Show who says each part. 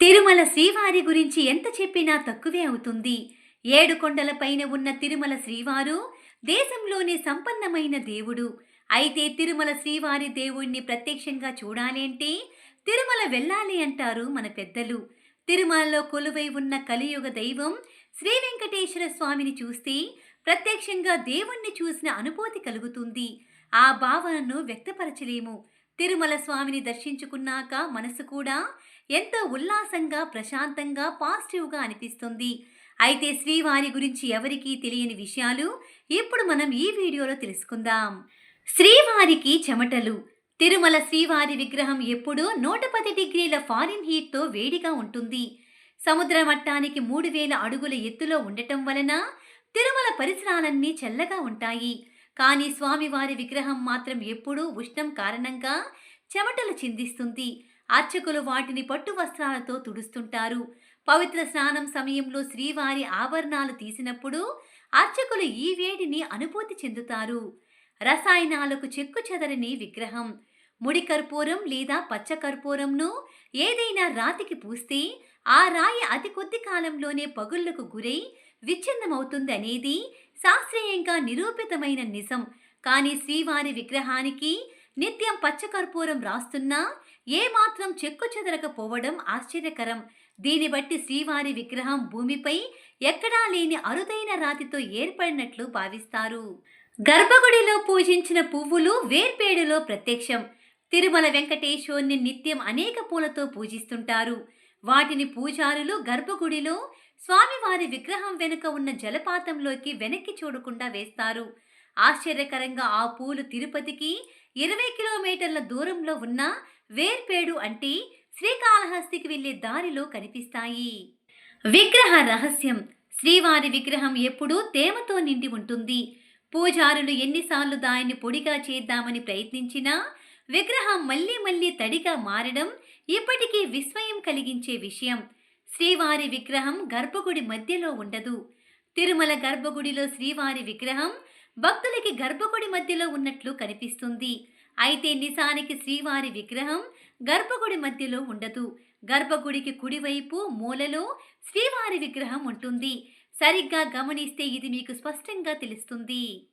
Speaker 1: తిరుమల శ్రీవారి గురించి ఎంత చెప్పినా తక్కువే అవుతుంది. ఏడు కొండల పైన ఉన్న తిరుమల శ్రీవారు దేశంలోనే సంపన్నమైన దేవుడు. అయితే తిరుమల శ్రీవారి దేవుణ్ణి ప్రత్యక్షంగా చూడాలి అంటే తిరుమల వెళ్ళాలి అంటారు మన పెద్దలు. తిరుమలలో కొలువై ఉన్న కలియుగ దైవం శ్రీ వెంకటేశ్వర స్వామిని చూస్తే ప్రత్యక్షంగా దేవుణ్ణి చూసిన అనుభూతి కలుగుతుంది. ఆ భావనను వ్యక్తపరచలేము. తిరుమల స్వామిని దర్శించుకున్నాక మనసు కూడా ఎంతో ఉల్లాసంగా ప్రశాంతంగా పాజిటివ్గా అనిపిస్తుంది. అయితే శ్రీవారి గురించి ఎవరికీ తెలియని విషయాలు ఇప్పుడు మనం ఈ వీడియోలో తెలుసుకుందాం. శ్రీవారికి చెమటలు. తిరుమల శ్రీవారి విగ్రహం ఎప్పుడూ నూట పది డిగ్రీల ఫారిన్ హీట్తో వేడిగా ఉంటుంది. సముద్ర మట్టానికి మూడు వేల అడుగుల ఎత్తులో ఉండటం వలన తిరుమల పరిసరాలన్నీ చల్లగా ఉంటాయి. కానీ స్వామివారి విగ్రహం మాత్రం ఎప్పుడూ ఉష్ణం కారణంగా చెమటలు చిందిస్తుంది. అర్చకులు వాటిని పట్టు వస్త్రాలతో తుడుస్తుంటారు. పవిత్ర స్నానం సమయంలో శ్రీవారి ఆభరణాలు తీసినప్పుడు అర్చకులు ఈ వేడిని అనుభూతి చెందుతారు. రసాయనాలకు చెక్కు చెదరని విగ్రహం. ముడి కర్పూరం లేదా పచ్చ కర్పూరంను ఏదైనా రాతికి పూస్తే ఆ రాయి అతి కొద్ది కాలంలోనే పగుళ్ళకు గురై విచ్ఛిన్నమవుతుంది అనేది శాస్త్రీయంగా నిరూపితమైన నిజం. కానీ శ్రీవారి విగ్రహానికి నిత్యం పచ్చకర్పూరం రాస్తున్నా ఏమాత్రం చెక్కు చెదరకపోవడం ఆశ్చర్యకరం. దీన్ని బట్టి శ్రీవారి విగ్రహం భూమిపై ఎక్కడా లేని అరుదైన రాతితో ఏర్పడినట్లు భావిస్తారు. గర్భగుడిలో పూజించిన పువ్వులు వేర్పేడులో ప్రత్యక్షం. తిరుమల వెంకటేశ్వరుని నిత్యం అనేక పూలతో పూజిస్తుంటారు. వాటిని పూజారులు గర్భగుడిలో స్వామివారి విగ్రహం వెనుక ఉన్న జలపాతంలోకి వెనక్కి చూడకుండా వేస్తారు. ఆశ్చర్యకరంగా ఆ పూలు తిరుపతికి ఇరవై కిలోమీటర్ల దూరంలో ఉన్న వేర్పేడు అంటే శ్రీకాళహస్తికి వెళ్ళే దారిలో కనిపిస్తాయి. విగ్రహ రహస్యం. శ్రీవారి విగ్రహం ఎప్పుడూ తేమతో నిండి ఉంటుంది. పూజారులు ఎన్నిసార్లు దానిని పొడిగా చేద్దామని ప్రయత్నించినా విగ్రహం మళ్ళీ మళ్ళీ తడిగా మారడం ఇప్పటికీ విస్మయం కలిగించే విషయం. శ్రీవారి విగ్రహం గర్భగుడి మధ్యలో ఉండదు. తిరుమల గర్భగుడిలో శ్రీవారి విగ్రహం భక్తులకి గర్భగుడి మధ్యలో ఉన్నట్లు కనిపిస్తుంది. అయితే నిజానికి శ్రీవారి విగ్రహం గర్భగుడి మధ్యలో ఉండదు. గర్భగుడికి కుడివైపు మూలలో శ్రీవారి విగ్రహం ఉంటుంది. సరిగ్గా గమనిస్తే ఇది మీకు స్పష్టంగా తెలుస్తుంది.